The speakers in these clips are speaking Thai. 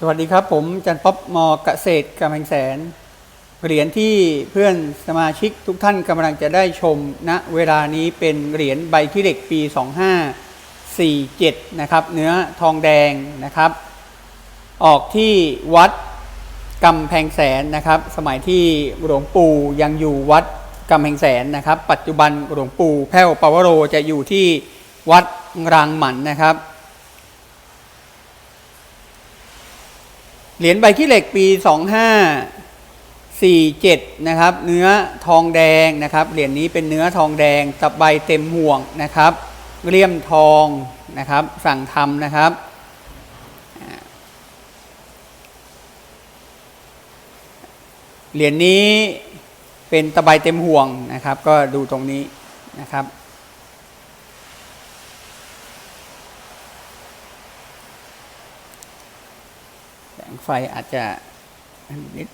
สวัสดีครับ ผมจันป๊อปมอเกษตรกำแพงแสน เหรียญที่เพื่อนสมาชิกทุกท่านกำลังจะได้ชมณเวลานี้เป็นเหรียญใบขี้เหล็กปี 2547 นะครับ เนื้อทองแดงนะครับ ออกที่วัดกำแพงแสนนะครับ สมัยที่หลวงปู่ยังอยู่วัดกำแพงแสนนะครับ ปัจจุบันหลวงปู่แพ้วปาวโรจะอยู่ที่วัดรางหมันนะครับ เหรียญใบขี้เหล็กปี 2547 นะครับ เนื้อทองแดงนะครับ เหรียญนี้เป็นเนื้อทองแดงตะใบเต็มห่วงนะครับ เลี่ยมทองนะครับ สั่งทำนะครับเหรียญนี้เป็นตะไบเต็มห่วงนะครับ ก็ดูตรงนี้นะครับ แสงไฟอาจจะนิด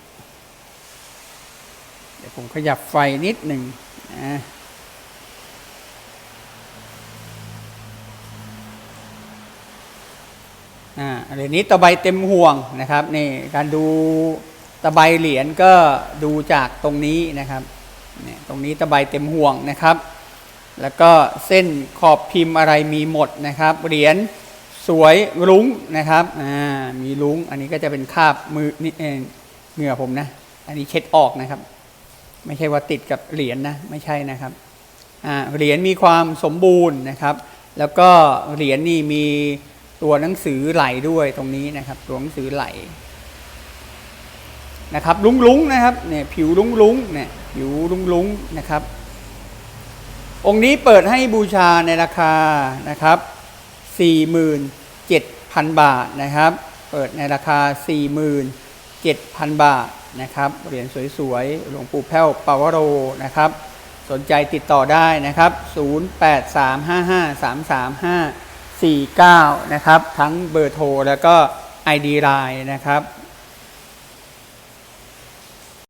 เดี๋ยวผมขยับไฟนิดหนึ่งนะอ่าเหรียญนี้ตะไบเต็มห่วงนะครับนี่การดูตะไบเหรียญก็ดูจากตรงนี้นะครับเนี่ยตรงนี้ตะไบเต็มห่วงนะครับ แล้วก็เส้นขอบพิมพ์อะไรมีหมดนะครับเหรียญ สวยรุ้งนะครับอ่ามีรุ้งอันนี้ก็จะเป็นคาบมือนี่เองเหงื่อผมนะ อันนี้เช็ดออกนะครับ ไม่ใช่ว่าติดกับเหรียญนะไม่ใช่นะครับอ่าเหรียญมีความสมบูรณ์นะครับ แล้วก็เหรียญนี่มีตัวหนังสือไหลด้วยตรงนี้นะครับ ตัวหนังสือไหลนะครับลุ้งๆนะครับเนี่ยผิวลุ้งๆเนี่ยผิวลุ้งๆนะครับ องค์นี้เปิดให้บูชาในราคานะครับ 47,000 บาทนะครับ เปิดในราคา 47,000 บาทนะครับ เหรียญสวยๆ หลวงปู่แพ้วปาวโรนะครับ สนใจติดต่อได้นะครับ 0835533549 นะครับ ทั้งเบอร์โทรแล้วก็ ID Line นะครับ